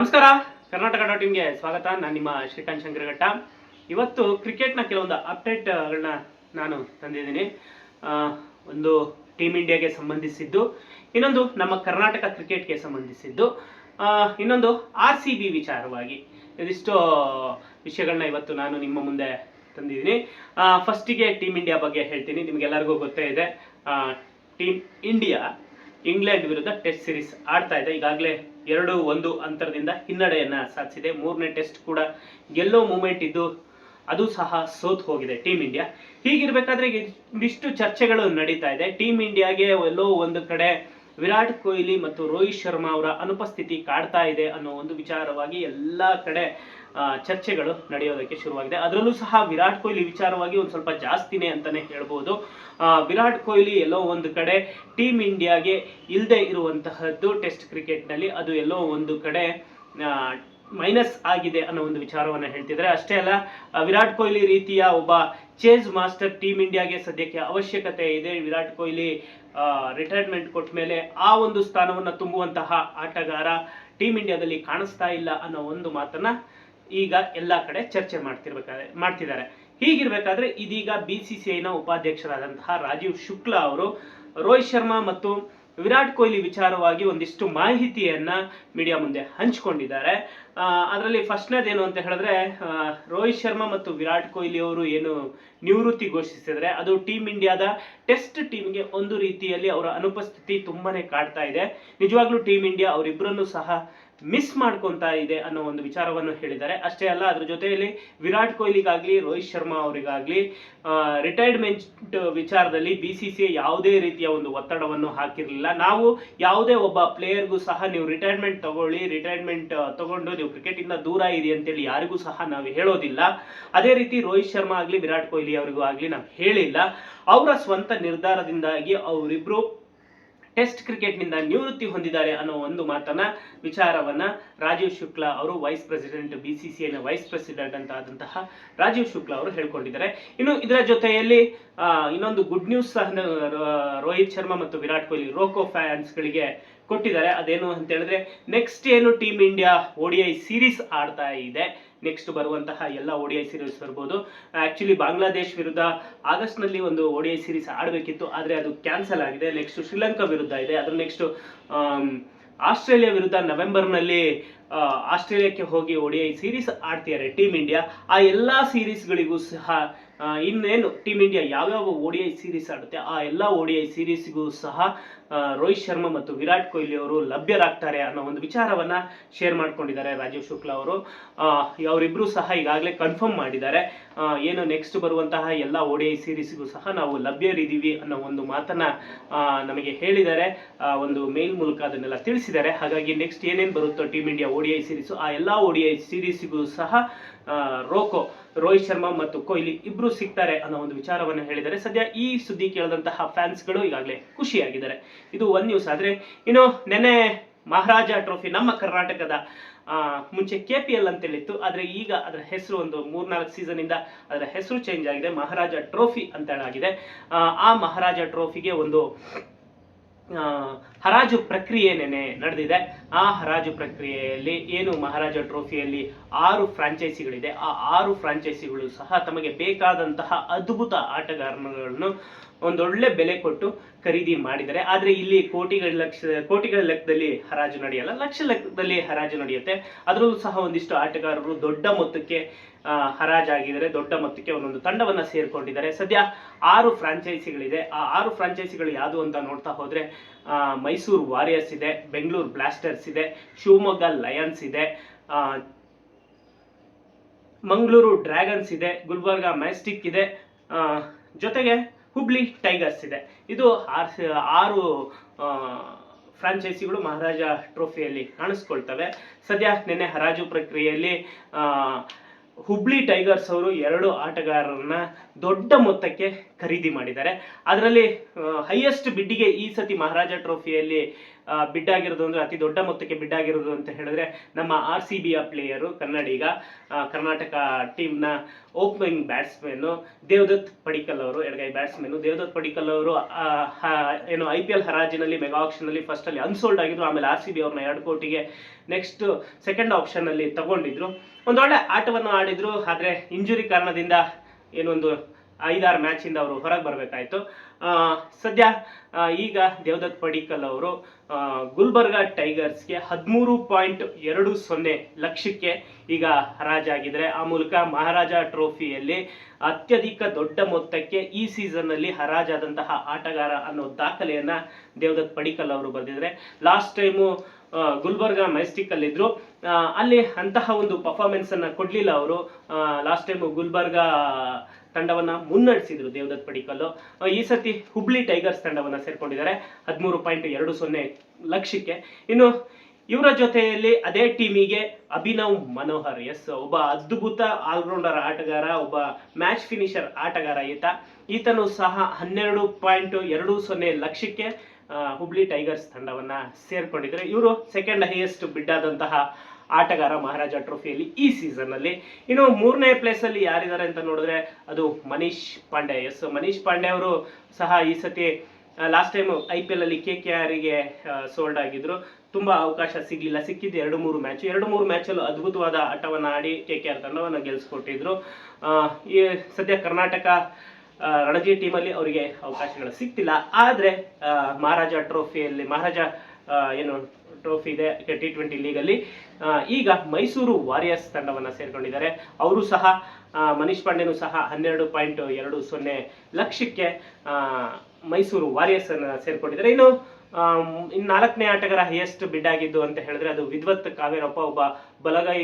ನಮಸ್ಕಾರ. ಕರ್ನಾಟಕ ಡಾಟ್ ಇನ್ಗೆ ಸ್ವಾಗತ. ನಾನು ನಿಮ್ಮ ಶ್ರೀಕಾಂತ್ ಶಂಕರಘಟ್ಟ. ಇವತ್ತು ಕ್ರಿಕೆಟ್ನ ಕೆಲವೊಂದು ಅಪ್ಡೇಟ್ಗಳನ್ನ ನಾನು ತಂದಿದ್ದೀನಿ. ಒಂದು ಟೀಮ್ ಇಂಡಿಯಾಗೆ ಸಂಬಂಧಿಸಿದ್ದು, ಇನ್ನೊಂದು ನಮ್ಮ ಕರ್ನಾಟಕ ಕ್ರಿಕೆಟ್ಗೆ ಸಂಬಂಧಿಸಿದ್ದು ಇನ್ನೊಂದು ಆರ್ ಸಿ ಬಿ ವಿಚಾರವಾಗಿ. ಇದಿಷ್ಟು ವಿಷಯಗಳನ್ನ ಇವತ್ತು ನಾನು ನಿಮ್ಮ ಮುಂದೆ ತಂದಿದ್ದೀನಿ. ಫಸ್ಟಿಗೆ ಟೀಮ್ ಇಂಡಿಯಾ ಬಗ್ಗೆ ಹೇಳ್ತೀನಿ. ನಿಮಗೆಲ್ಲರಿಗೂ ಗೊತ್ತೇ ಇದೆ. ಟೀಮ್ ಇಂಡಿಯಾ ಇಂಗ್ಲೆಂಡ್ ವಿರುದ್ಧ ಟೆಸ್ಟ್ ಸಿರೀಸ್ ಆಡ್ತಾ ಇದೆ. ಈಗಾಗಲೇ ಎರಡು ಒಂದು ಅಂತರದಿಂದ ಹಿನ್ನಡೆಯನ್ನ ಸಾಧಿಸಿದೆ. ಮೂರನೇ ಟೆಸ್ಟ್ ಕೂಡ ಗೆಲ್ಲೋ ಮೂಮೆಂಟ್ ಇದ್ದು ಅದು ಸಹ ಸೋತ್ ಹೋಗಿದೆ ಟೀಮ್ ಇಂಡಿಯಾ. ಹೀಗಿರ್ಬೇಕಾದ್ರೆ ಇಷ್ಟು ಚರ್ಚೆಗಳು ನಡೀತಾ ಇದೆ. ಟೀಮ್ ಇಂಡಿಯಾಗೆ ಎಲ್ಲೋ ಒಂದು ಕಡೆ ವಿರಾಟ್ ಕೊಹ್ಲಿ ಮತ್ತು ರೋಹಿತ್ ಶರ್ಮಾ ಅವರ ಅನುಪಸ್ಥಿತಿ ಕಾಡ್ತಾ ಇದೆ ಅನ್ನೋ ಒಂದು ವಿಚಾರವಾಗಿ ಎಲ್ಲ ಕಡೆ ಚರ್ಚೆಗಳು ನಡೆಯೋದಕ್ಕೆ ಶುರುವಾಗಿದೆ. ಅದರಲ್ಲೂ ಸಹ ವಿರಾಟ್ ಕೊಹ್ಲಿ ವಿಚಾರವಾಗಿ ಒಂದು ಸ್ವಲ್ಪ ಜಾಸ್ತಿನೇ ಅಂತಾನೆ ಹೇಳ್ಬೋದು. ವಿರಾಟ್ ಕೊಹ್ಲಿ ಎಲ್ಲೋ ಒಂದು ಕಡೆ ಟೀಮ್ ಇಂಡಿಯಾಗೆ ಇಲ್ಲದೆ ಇರುವಂತಹದ್ದು ಟೆಸ್ಟ್ ಕ್ರಿಕೆಟ್ನಲ್ಲಿ ಅದು ಎಲ್ಲೋ ಒಂದು ಕಡೆ ಮೈನಸ್ ಆಗಿದೆ ಅನ್ನೋ ಒಂದು ವಿಚಾರವನ್ನು ಹೇಳ್ತಿದ್ದಾರೆ ಅಷ್ಟೇ ಅಲ್ಲ ವಿರಾಟ್ ಕೊಹ್ಲಿ ರೀತಿಯ ಒಬ್ಬ ಚೇಸ್ ಮಾಸ್ಟರ್ ಟೀಮ್ ಇಂಡಿಯಾಗೆ ಸದ್ಯಕ್ಕೆ ಅವಶ್ಯಕತೆ ಇದೆ. ವಿರಾಟ್ ಕೊಹ್ಲಿ ರಿಟೈರ್ಮೆಂಟ್ ಕೊಟ್ಟ ಮೇಲೆ ಆ ಒಂದು ಸ್ಥಾನವನ್ನು ತುಂಬುವಂತಹ ಆಟಗಾರ ಟೀಮ್ ಇಂಡಿಯಾದಲ್ಲಿ ಕಾಣಿಸ್ತಾ ಇಲ್ಲ ಅನ್ನೋ ಒಂದು ಮಾತನ್ನ ಈಗ ಎಲ್ಲ ಕಡೆ ಚರ್ಚೆ ಮಾಡ್ತಿರ್ಬೇಕಾದ್ರೆ ಮಾಡ್ತಿದ್ದಾರೆ. ಹೀಗಿರ್ಬೇಕಾದ್ರೆ ಇದೀಗ ಬಿ ಸಿ ಸಿ ಐನ ಉಪಾಧ್ಯಕ್ಷರಾದಂತಹ ರಾಜೀವ್ ಶುಕ್ಲಾ ಅವರು ರೋಹಿತ್ ಶರ್ಮಾ ಮತ್ತು ವಿರಾಟ್ ಕೊಹ್ಲಿ ವಿಚಾರವಾಗಿ ಒಂದಿಷ್ಟು ಮಾಹಿತಿಯನ್ನ ಮೀಡಿಯಾ ಮುಂದೆ ಹಂಚಿಕೊಂಡಿದ್ದಾರೆ. ಅದರಲ್ಲಿ ಫಸ್ಟ್ನೇದೇನು ಅಂತ ಹೇಳಿದ್ರೆ ರೋಹಿತ್ ಶರ್ಮಾ ಮತ್ತು ವಿರಾಟ್ ಕೊಹ್ಲಿ ಅವರು ಏನು ನಿವೃತ್ತಿ ಘೋಷಿಸಿದ್ರೆ ಅದು ಟೀಮ್ ಇಂಡಿಯಾದ ಟೆಸ್ಟ್ ಟೀಮ್ಗೆ ಒಂದು ರೀತಿಯಲ್ಲಿ ಅವರ ಅನುಪಸ್ಥಿತಿ ತುಂಬಾನೇ ಕಾಡ್ತಾ ಇದೆ. ನಿಜವಾಗ್ಲೂ ಟೀಮ್ ಇಂಡಿಯಾ ಅವರಿಬ್ಬರನ್ನು ಸಹ ಮಿಸ್ ಮಾಡ್ಕೊತಾ ಇದೆ ಅನ್ನೋ ಒಂದು ವಿಚಾರವನ್ನು ಹೇಳಿದ್ದಾರೆ. ಅಷ್ಟೇ ಅಲ್ಲ, ಅದ್ರ ಜೊತೆಯಲ್ಲಿ ವಿರಾಟ್ ಕೊಹ್ಲಿಗಾಗ್ಲಿ, ರೋಹಿತ್ ಶರ್ಮಾ ಅವರಿಗಾಗ್ಲಿ ರಿಟೈರ್ಮೆಂಟ್ ವಿಚಾರದಲ್ಲಿ ಬಿ ಸಿ ಸಿ ಯಾವುದೇ ರೀತಿಯ ಒಂದು ಒತ್ತಡವನ್ನು ಹಾಕಿರಲಿಲ್ಲ. ನಾವು ಯಾವುದೇ ಒಬ್ಬ ಪ್ಲೇಯರ್ಗೂ ಸಹ ನೀವು ರಿಟೈರ್ಮೆಂಟ್ ತಗೊಳ್ಳಿ ರಿಟೈರ್ಮೆಂಟ್ ತಗೊಂಡು ನೀವು ಕ್ರಿಕೆಟ್ ಇಂದ ದೂರ ಇರಿ ಅಂತೇಳಿ ಯಾರಿಗೂ ಸಹ ನಾವು ಹೇಳೋದಿಲ್ಲ. ಅದೇ ರೀತಿ ರೋಹಿತ್ ಶರ್ಮಾ ಆಗಲಿ, ವಿರಾಟ್ ಕೊಹ್ಲಿ ಅವರಿಗೂ ಆಗಲಿ ನಾವು ಹೇಳಿಲ್ಲ. ಅವರ ಸ್ವಂತ ನಿರ್ಧಾರದಿಂದಾಗಿ ಅವರಿಬ್ರು ಟೆಸ್ಟ್ ಕ್ರಿಕೆಟ್ನಿಂದ ನಿವೃತ್ತಿ ಹೊಂದಿದ್ದಾರೆ ಅನ್ನೋ ಒಂದು ಮಾತನ್ನ, ವಿಚಾರವನ್ನ ರಾಜೀವ್ ಶುಕ್ಲಾ ಅವರು vice president B C C ಐನ ವೈಸ್ ಪ್ರೆಸಿಡೆಂಟ್ ಅಂತ ಆದಂತಹ ರಾಜೀವ್ ಶುಕ್ಲಾ ಅವರು ಹೇಳ್ಕೊಂಡಿದ್ದಾರೆ. ಇನ್ನು ಇದರ ಜೊತೆಯಲ್ಲಿ ಇನ್ನೊಂದು ಗುಡ್ ನ್ಯೂಸ್ ಸಹ ರೋಹಿತ್ ಶರ್ಮಾ ಮತ್ತು ವಿರಾಟ್ ಕೊಹ್ಲಿ, ರೋಕೋ ಫ್ಯಾನ್ಸ್ಗಳಿಗೆ ಕೊಟ್ಟಿದ್ದಾರೆ. ಅದೇನು ಅಂತ ಹೇಳಿದ್ರೆ ನೆಕ್ಸ್ಟ್ ಏನು ಟೀಮ್ ಇಂಡಿಯಾ ಓಡಿಐ ಸೀರೀಸ್ ಆಡ್ತಾ ಇದೆ. ನೆಕ್ಸ್ಟ್ ಬರುವಂತಹ ಎಲ್ಲ ಓಡಿಐ ಸೀರೀಸ್ ಬರ್ಬೋದು. ಆ್ಯಕ್ಚುಲಿ ಬಾಂಗ್ಲಾದೇಶ್ ವಿರುದ್ಧ ಆಗಸ್ಟ್ನಲ್ಲಿ ಒಂದು ಓಡಿಐ ಸೀರೀಸ್ ಆಡಬೇಕಿತ್ತು, ಆದರೆ ಅದು ಕ್ಯಾನ್ಸಲ್ ಆಗಿದೆ. ನೆಕ್ಸ್ಟ್ ಶ್ರೀಲಂಕಾ ವಿರುದ್ಧ ಇದೆ. ಅದ್ರ ನೆಕ್ಸ್ಟ್ ಆಸ್ಟ್ರೇಲಿಯಾ ವಿರುದ್ಧ ನವೆಂಬರ್ನಲ್ಲಿ ಆಸ್ಟ್ರೇಲಿಯಾಕ್ಕೆ ಹೋಗಿ ಓಡಿಐ ಸೀರೀಸ್ ಆಡ್ತಿದ್ದಾರೆ ಟೀಮ್ ಇಂಡಿಯಾ ಆ ಎಲ್ಲ ಸೀರೀಸ್ಗಳಿಗೂ ಸಹ ಇನ್ನೇನು ಟೀಮ್ ಇಂಡಿಯಾ ಯಾವ್ಯಾವ ಓಡಿಐ ಸೀರೀಸ್ ಆಡುತ್ತೆ, ಆ ಎಲ್ಲ ಓಡಿಐ ಸೀರೀಸ್ಗೂ ಸಹ ರೋಹಿತ್ ಶರ್ಮಾ ಮತ್ತು ವಿರಾಟ್ ಕೊಹ್ಲಿ ಅವರು ಲಭ್ಯರಾಗ್ತಾರೆ ಅನ್ನೋ ಒಂದು ವಿಚಾರವನ್ನ ಶೇರ್ ಮಾಡ್ಕೊಂಡಿದ್ದಾರೆ ರಾಜೀವ್ ಶುಕ್ಲಾ ಅವರು. ಅವರಿಬ್ಬರೂ ಸಹ ಈಗಾಗಲೇ ಕನ್ಫರ್ಮ್ ಮಾಡಿದ್ದಾರೆ. ಏನು ನೆಕ್ಸ್ಟ್ ಬರುವಂತಹ ಎಲ್ಲ ಐ ಸೀರೀಸ್ಗೂ ಸಹ ನಾವು ಲಭ್ಯರಿದ್ದೀವಿ ಅನ್ನೋ ಒಂದು ಮಾತನ್ನ ನಮಗೆ ಹೇಳಿದ್ದಾರೆ. ಒಂದು ಮೇಲ್ ಮೂಲಕ ಅದನ್ನೆಲ್ಲ ತಿಳಿಸಿದ್ದಾರೆ. ಹಾಗಾಗಿ ನೆಕ್ಸ್ಟ್ ಏನೇನು ಬರುತ್ತೋ ಟೀಮ್ ಇಂಡಿಯಾ ಐ ಸೀರೀಸು ಆ ಎಲ್ಲ ಐ ಸೀರೀಸ್ಗೂ ಸಹ ರೋಕೋ, ರೋಹಿತ್ ಶರ್ಮಾ ಮತ್ತು ಕೊಹ್ಲಿ ಇಬ್ರು ಸಿಗ್ತಾರೆ ಅನ್ನೋ ಒಂದು ವಿಚಾರವನ್ನು ಹೇಳಿದ್ದಾರೆ. ಸದ್ಯ ಈ ಸುದ್ದಿ ಕೇಳಿದಂತಹ ಫ್ಯಾನ್ಸ್ಗಳು ಈಗಾಗಲೇ ಖುಷಿಯಾಗಿದ್ದಾರೆ. ಇದು ಒಂದು ನ್ಯೂಸ್ ಆದ್ರೆ ಇನ್ನು ನೆನ್ನೆ ಮಹಾರಾಜ ಟ್ರೋಫಿ ನಮ್ಮ ಕರ್ನಾಟಕದ ಮುಂಚೆ ಕೆ ಪಿ ಎಲ್ ಅಂತೇಳಿತ್ತು. ಆದರೆ ಈಗ ಅದರ ಹೆಸರು ಒಂದು ಮೂರ್ನಾಲ್ಕು ಸೀಸನಿಂದ ಅದರ ಹೆಸರು ಚೇಂಜ್ ಆಗಿದೆ. ಮಹಾರಾಜ ಟ್ರೋಫಿ ಅಂತ ಹೇಳಾಗಿದೆ ಆ, ಆ ಮಹಾರಾಜ ಟ್ರೋಫಿಗೆ ಒಂದು ಹರಾಜು ಪ್ರಕ್ರಿಯೆ ನೆನೆ ನಡೆದಿದೆ. ಆ ಹರಾಜು ಪ್ರಕ್ರಿಯೆಯಲ್ಲಿ ಏನು ಮಹಾರಾಜ ಟ್ರೋಫಿಯಲ್ಲಿ ಆರು ಫ್ರಾಂಚೈಸಿಗಳಿದೆ. ಆ ಆರು ಫ್ರಾಂಚೈಸಿಗಳು ಸಹ ತಮಗೆ ಬೇಕಾದಂತಹ ಅದ್ಭುತ ಆಟಗಾರರುಗಳನ್ನು ಒಂದೊಳ್ಳೆ ಬೆಲೆ ಕೊಟ್ಟು ಖರೀದಿ ಮಾಡಿದ್ದಾರೆ. ಆದರೆ ಇಲ್ಲಿ ಕೋಟಿಗಳ ಲಕ್ಷ, ಕೋಟಿಗಳ ಲೆಕ್ಕದಲ್ಲಿ ಹರಾಜು ನಡೆಯಲ್ಲ, ಲಕ್ಷ ಲೆಕ್ಕದಲ್ಲಿ ಹರಾಜು ನಡೆಯುತ್ತೆ. ಅದರಲ್ಲೂ ಸಹ ಒಂದಿಷ್ಟು ಆಟಗಾರರು ದೊಡ್ಡ ಮೊತ್ತಕ್ಕೆ ಹರಾಜಾಗಿದರೆ ದೊಡ್ಡ ಮೊತ್ತಕ್ಕೆ ಒಂದೊಂದು ತಂಡವನ್ನು ಸೇರಿಕೊಂಡಿದ್ದಾರೆ. ಸದ್ಯ ಆರು ಫ್ರಾಂಚೈಸಿಗಳಿದೆ. ಆ ಆರು ಫ್ರಾಂಚೈಸಿಗಳು ಯಾವುದು ಅಂತ ನೋಡ್ತಾ ಹೋದ್ರೆ ಮೈಸೂರು ವಾರಿಯರ್ಸ್ ಇದೆ, ಬೆಂಗಳೂರು ಬ್ಲಾಸ್ಟರ್ಸ್ ಇದೆ, ಶಿವಮೊಗ್ಗ ಲಯನ್ಸ್ ಇದೆ ಮಂಗಳೂರು ಡ್ರ್ಯಾಗನ್ಸ್ ಇದೆ, ಗುಲ್ಬರ್ಗ ಮ್ಯಾಸ್ಟಿಕ್ ಇದೆ ಜೊತೆಗೆ ಹುಬ್ಳಿ ಟೈಗರ್ಸ್ ಇದೆ. ಇದು ಆರ್- ಆರು ಫ್ರಾಂಚೈಸಿಗಳು ಮಹಾರಾಜ ಟ್ರೋಫಿಯಲ್ಲಿ ಕಾಣಿಸ್ಕೊಳ್ತವೆ. ಸದ್ಯ ನಿನ್ನೆ ಹರಾಜು ಪ್ರಕ್ರಿಯೆಯಲ್ಲಿ ಹುಬ್ಳಿ ಟೈಗರ್ಸ್ ಅವರು ಎರಡು ಆಟಗಾರರನ್ನ ದೊಡ್ಡ ಮೊತ್ತಕ್ಕೆ ಖರೀದಿ ಮಾಡಿದ್ದಾರೆ. ಅದರಲ್ಲಿ ಹೈಯೆಸ್ಟ್ ಬಿಡ್ಡಿಗೆ ಈ ಸತಿ ಮಹಾರಾಜ ಟ್ರೋಫಿಯಲ್ಲಿ ಬಿಡ್ ಆಗಿರೋದು ಅಂದ್ರೆ ಅತಿ ದೊಡ್ಡ ಮೊತ್ತಕ್ಕೆ ಬಿಡ್ ಆಗಿರೋದು ಅಂತ ಹೇಳಿದ್ರೆ ನಮ್ಮ ಆರ್ ಸಿ ಬಿಯ ಪ್ಲೇಯರು ಕನ್ನಡಿಗ ಕರ್ನಾಟಕ ಟೀಮ್ನ ಓಪನಿಂಗ್ ಬ್ಯಾಟ್ಸ್ಮನ್ ದೇವದತ್ ಪಡಿಕಲ್ ಅವರು, ಎಡಗೈ ಬ್ಯಾಟ್ಸ್ಮನ್ ದೇವದತ್ ಪಡಿಕಲ್ ಅವರು ಏನು ಐ ಪಿ ಎಲ್ ಹರಾಜಿನಲ್ಲಿ ಮೆಗಾ ಫಸ್ಟಲ್ಲಿ ಫಸ್ಟ್ ಅಲ್ಲಿ ಅನ್ಸೋಲ್ಡ್ ಆಗಿದ್ರು. ಆಮೇಲೆ ಆರ್ ಸಿ ಬಿ ಅವ್ರನ್ನ ಎರಡು ಕೋಟಿಗೆ ನೆಕ್ಸ್ಟ್ ಸೆಕೆಂಡ್ ಆಪ್ಷನ್ ಅಲ್ಲಿ ತಗೊಂಡಿದ್ರು. ಒಂದೊಳ್ಳೆ ಆಟವನ್ನು ಆಡಿದ್ರು, ಆದರೆ ಇಂಜುರಿ ಕಾರಣದಿಂದ ಏನೊಂದು ಐದಾರು ಮ್ಯಾಚ್ ಇಂದ ಅವರು ಹೊರಗೆ ಬರಬೇಕಾಯ್ತು. ಸದ್ಯ ಈಗ ದೇವದತ್ ಪಡಿಕಲ್ ಅವರು ಗುಲ್ಬರ್ಗ ಟೈಗರ್ಸ್ಗೆ ಹದಿಮೂರು ಪಾಯಿಂಟ್ ಎರಡು ಸೊನ್ನೆ ಲಕ್ಷಕ್ಕೆ ಈಗ ಹರಾಜಾಗಿದ್ರೆ ಆ ಮೂಲಕ ಮಹಾರಾಜ ಟ್ರೋಫಿಯಲ್ಲಿ ಅತ್ಯಧಿಕ ದೊಡ್ಡ ಮೊತ್ತಕ್ಕೆ ಈ ಸೀಸನ್ ಅಲ್ಲಿ ಹರಾಜಾದಂತಹ ಆಟಗಾರ ಅನ್ನೋ ದಾಖಲೆಯನ್ನು ದೇವದತ್ ಪಡಿಕಲ್ ಅವರು ಬರೆದಿದ್ದಾರೆ ಲಾಸ್ಟ್ ಟೈಮು ಗುಲ್ಬರ್ಗಾ ಮೆಸ್ಟಿಕ್ ಅಲ್ಲಿ ಇದ್ರು ಅಲ್ಲಿ ಅಂತಹ ಒಂದು ಪರ್ಫಾರ್ಮೆನ್ಸ್ ಅನ್ನ ಕೊಡ್ಲಿಲ್ಲ ಅವರು. ಲಾಸ್ಟ್ ಟೈಮ್ ಗುಲ್ಬರ್ಗಾ ತಂಡವನ್ನ ಮುನ್ನಡೆಸಿದ್ರು ದೇವದತ್ ಪಡಿಕಲ್ಲು. ಈ ಸತಿ ಹುಬ್ಳಿ ಟೈಗರ್ಸ್ ತಂಡವನ್ನ ಸೇರ್ಕೊಂಡಿದ್ದಾರೆ. ಹದಿಮೂರು ಪಾಯಿಂಟ್ ಎರಡು ಸೊನ್ನೆ ಲಕ್ಷಕ್ಕೆ. ಇನ್ನು ಇವರ ಜೊತೆಯಲ್ಲಿ ಅದೇ ಟೀಮಿಗೆ ಅಭಿನವ್ ಮನೋಹರ್. ಎಸ್, ಒಬ್ಬ ಅದ್ಭುತ ಆಲ್ರೌಂಡರ್ ಆಟಗಾರ, ಒಬ್ಬ ಮ್ಯಾಚ್ ಫಿನಿಷರ್ ಆಟಗಾರ ಈತ. ಈತನು ಸಹ ಹನ್ನೆರಡು ಪಾಯಿಂಟ್ ಎರಡು ಸೊನ್ನೆ ಲಕ್ಷಕ್ಕೆ ಹುಬ್ಳಿ ಟೈಗರ್ಸ್ ತಂಡವನ್ನ ಸೇರ್ಕೊಂಡಿದ್ದಾರೆ. ಇವರು ಸೆಕೆಂಡ್ ಹೈಯೆಸ್ಟ್ ಬಿಡ್ ಆದಂತಹ ಆಟಗಾರ ಮಹಾರಾಜ ಟ್ರೋಫಿಯಲ್ಲಿ ಈ ಸೀಸನ್ ಅಲ್ಲಿ. ಇನ್ನು ಮೂರನೇ ಪ್ಲೇಸ್ ಅಲ್ಲಿ ಯಾರಿದ್ದಾರೆ ಅಂತ ನೋಡಿದ್ರೆ ಅದು ಮನೀಶ್ ಪಾಂಡೆ. ಎಸ್ ಮನೀಶ್ ಪಾಂಡೆ ಅವರು ಸಹ ಈ ಸತಿ last time I P L ಅಲ್ಲಿ ಕೆ ಕೆ ಆರ್ಗೆ ಸೋಲ್ಡ್ ಆಗಿದ್ರು. ತುಂಬಾ ಅವಕಾಶ ಸಿಗ್ಲಿಲ್ಲ. ಸಿಕ್ಕಿದ್ದು ಎರಡು ಮೂರು ಮ್ಯಾಚ್ ಎರಡು ಮೂರು ಮ್ಯಾಚಲ್ಲೂ ಅದ್ಭುತವಾದ ಆಟವನ್ನ ಆಡಿ ಕೆ ಕೆ ಆರ್ ತಂಡವನ್ನು ಗೆಲ್ಸ್ಕೊಟ್ಟಿದ್ರು. ಈ ಸದ್ಯ ಕರ್ನಾಟಕ ರಣಜಿ ಟೀಮಲ್ಲಿ ಅವರಿಗೆ ಅವಕಾಶಗಳು ಸಿಕ್ತಿಲ್ಲ ಆದ್ರೆ ಮಹಾರಾಜ ಟ್ರೋಫಿಯಲ್ಲಿ ಮಹಾರಾಜ ಏನು ಟ್ರೋಫಿ ಇದೆ ಟಿ ಟ್ವೆಂಟಿ ಆ, ಈಗ ಮೈಸೂರು ವಾರಿಯರ್ಸ್ ತಂಡವನ್ನ ಸೇರ್ಕೊಂಡಿದ್ದಾರೆ. ಅವರು ಸಹ ಮನೀಶ್ ಪಾಂಡೆನೂ ಸಹ ಹನ್ನೆರಡು ಪಾಯಿಂಟ್ ಎರಡು ಸೊನ್ನೆ ಲಕ್ಷಕ್ಕೆ ಮೈಸೂರು ವಾರಿಯರ್ಸ್ ಅನ್ನ ಸೇರ್ಕೊಂಡಿದ್ದಾರೆ. ಇನ್ನು ಇನ್ನು ನಾಲ್ಕನೇ ಆಟಗಾರ ಹೈಯೆಸ್ಟ್ ಬಿಡ್ ಆಗಿದ್ದು ಅಂತ ಹೇಳಿದ್ರೆ ಅದು ವಿದ್ವತ್ ಕಾವೇರಪ್ಪ ಒಬ್ಬ ಬಲಗೈ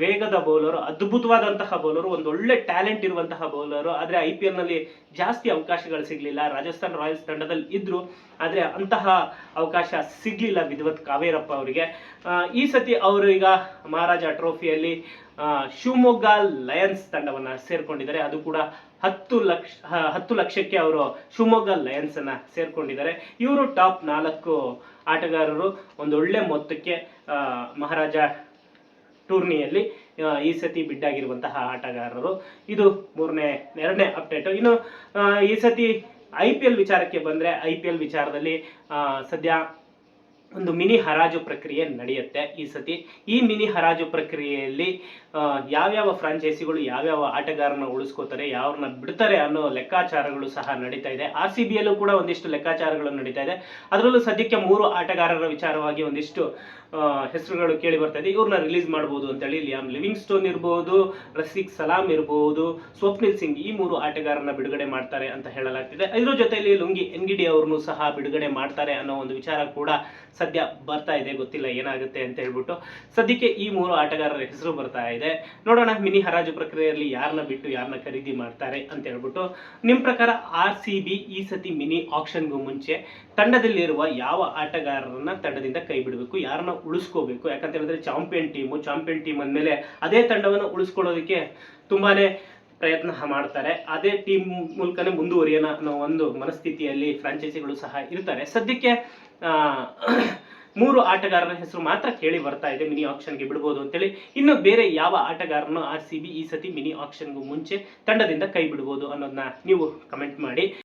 ವೇಗದ ಬೌಲರ್, ಅದ್ಭುತವಾದಂತಹ ಬೌಲರ್, ಒಂದು ಒಳ್ಳೆ ಟ್ಯಾಲೆಂಟ್ ಇರುವಂತಹ ಬೌಲರ್. ಆದ್ರೆ ಐ ಪಿ ಎಲ್ನಲ್ಲಿ ಜಾಸ್ತಿ ಅವಕಾಶಗಳು ಸಿಗ್ಲಿಲ್ಲ. ರಾಜಸ್ಥಾನ್ ರಾಯಲ್ಸ್ ತಂಡದಲ್ಲಿ ಇದ್ದರು ಆದ್ರೆ ಅಂತಹ ಅವಕಾಶ ಸಿಗ್ಲಿಲ್ಲ ವಿದ್ವತ್ ಕಾವೇರಪ್ಪ ಅವರಿಗೆ. ಈ ಸತಿ ಅವರು ಈಗ ಮಹಾರಾಜ ಟ್ರೋಫಿಯಲ್ಲಿ ಶಿವಮೊಗ್ಗ ಲಯನ್ಸ್ ತಂಡವನ್ನು ಸೇರ್ಕೊಂಡಿದ್ದಾರೆ. ಅದು ಕೂಡ ಹತ್ತು ಲಕ್ಷ ಹತ್ತು ಲಕ್ಷಕ್ಕೆ ಅವರು ಶಿವಮೊಗ್ಗ ಲಯನ್ಸ್ ಅನ್ನ ಸೇರ್ಕೊಂಡಿದ್ದಾರೆ. ಇವರು ಟಾಪ್ ನಾಲ್ಕು ಆಟಗಾರರು. ಒಂದು ಒಳ್ಳೆ ಮೊತ್ತಕ್ಕೆ ಮಹಾರಾಜ ಟೂರ್ನಿಯಲ್ಲಿ ಈ ಸತಿ ಬಿಡ್ ಆಗಿರುವಂತಹ ಆಟಗಾರರು. ಇದು ಮೂರನೇ, ಎರಡನೇ ಅಪ್ಡೇಟ್ ಇನ್ನು ಈ ಸತಿ ಐ ಪಿ ಎಲ್ ವಿಚಾರಕ್ಕೆ ಬಂದ್ರೆ ಐ ಪಿ ಎಲ್ ವಿಚಾರದಲ್ಲಿ ಸದ್ಯ ಒಂದು ಮಿನಿ ಹರಾಜು ಪ್ರಕ್ರಿಯೆ ನಡೆಯುತ್ತೆ ಈ ಸತಿ. ಈ ಮಿನಿ ಹರಾಜು ಪ್ರಕ್ರಿಯೆಯಲ್ಲಿ ಯಾವ್ಯಾವ ಫ್ರಾಂಚೈಸಿಗಳು, ಯಾವ್ಯಾವ ಆಟಗಾರನ ಉಳಿಸ್ಕೋತಾರೆ, ಯಾವ್ರನ್ನ ಬಿಡ್ತಾರೆ ಅನ್ನೋ ಲೆಕ್ಕಾಚಾರಗಳು ಸಹ ನಡೀತಾ ಇದೆ. ಆರ್ ಸಿ ಬಿಯಲ್ಲೂ ಕೂಡ ಒಂದಿಷ್ಟು ಲೆಕ್ಕಾಚಾರಗಳು ನಡೀತಾ ಇದೆ. ಅದರಲ್ಲೂ ಸದ್ಯಕ್ಕೆ ಮೂರು ಆಟಗಾರರ ವಿಚಾರವಾಗಿ ಒಂದಿಷ್ಟು ಹೆಸರುಗಳು ಕೇಳಿ ಬರ್ತಾ ಇದೆ. ಇವ್ರನ್ನ ರಿಲೀಸ್ ಮಾಡ್ಬೋದು ಅಂತೇಳಿ ಲಿಯಾಮ್ ಲಿವಿಂಗ್ ಸ್ಟೋನ್ ಇರ್ಬೋದು, ರಸಿಕ್ ಸಲಾಂ ಇರ್ಬೋದು, ಸ್ವಪ್ನಿಲ್ ಸಿಂಗ್ ಈ ಮೂರು ಆಟಗಾರನ ಬಿಡುಗಡೆ ಮಾಡ್ತಾರೆ ಅಂತ ಹೇಳಲಾಗ್ತಿದೆ. ಇದ್ರ ಜೊತೆಯಲ್ಲಿ ಲುಂಗಿ ಎನ್ಗಿಡಿ ಅವ್ರನ್ನು ಸಹ ಬಿಡುಗಡೆ ಮಾಡ್ತಾರೆ ಅನ್ನೋ ಒಂದು ವಿಚಾರ ಕೂಡ ಸದ್ಯ ಬರ್ತಾ ಇದೆ. ಗೊತ್ತಿಲ್ಲ ಏನಾಗುತ್ತೆ ಅಂತ ಹೇಳ್ಬಿಟ್ಟು. ಸದ್ಯಕ್ಕೆ ಈ ಮೂರು ಆಟಗಾರರ ಹೆಸರು ಬರ್ತಾ ಇದೆ. ನೋಡೋಣ, ಮಿನಿ ಹರಾಜು ಪ್ರಕ್ರಿಯೆಯಲ್ಲಿ ಯಾರನ್ನ ಬಿಟ್ಟು ಯಾರನ್ನ ಖರೀದಿ ಮಾಡ್ತಾರೆ ಅಂತ ಹೇಳ್ಬಿಟ್ಟು. ನಿಮ್ಮ ಪ್ರಕಾರ ಆರ್ ಸಿ ಬಿ ಈ ಸತಿ ಮಿನಿ ಆಕ್ಷನ್ಗೂ ಮುಂಚೆ ತಂಡದಲ್ಲಿರುವ ಯಾವ ಆಟಗಾರರನ್ನ ತಂಡದಿಂದ ಕೈ ಬಿಡಬೇಕು? ಯಾರನ್ನ ಉಳಿಸ್ಕೋಬೇಕು. ಯಾಕಂತ ಹೇಳಿದ್ರೆ ಚಾಂಪಿಯನ್ ಟೀಮು ಚಾಂಪಿಯನ್ ಟೀಮ್ ಅಂದಮೇಲೆ ಅದೇ ತಂಡವನ್ನು ಉಳಿಸ್ಕೊಳ್ಳೋದಕ್ಕೆ ತುಂಬಾನೇ ಪ್ರಯತ್ನ ಮಾಡ್ತಾರೆ. ಅದೇ ಟೀಮ್ ಮೂಲಕನೇ ಮುಂದುವರಿಯೋಣ ಅನ್ನೋ ಒಂದು ಮನಸ್ಥಿತಿಯಲ್ಲಿ ಫ್ರಾಂಚೈಸಿಗಳು ಸಹ ಇರ್ತಾರೆ. ಸದ್ಯಕ್ಕೆ ಮೂರು ಆಟಗಾರರ ಹೆಸರು ಮಾತ್ರ ಕೇಳಿ ಬರ್ತಾ ಇದೆ ಮಿನಿ ಆಕ್ಷನ್ಗೆ ಬಿಡ್ಬೋದು ಅಂತೇಳಿ. ಇನ್ನು ಬೇರೆ ಯಾವ ಆಟಗಾರನು ಆರ್ ಸಿ ಬಿ ಈ ಸತಿ ಮಿನಿ ಆಕ್ಷನ್ಗೂ ಮುಂಚೆ ತಂಡದಿಂದ ಕೈ ಬಿಡ್ಬೋದು ಅನ್ನೋದನ್ನ ನೀವು ಕಮೆಂಟ್ ಮಾಡಿ.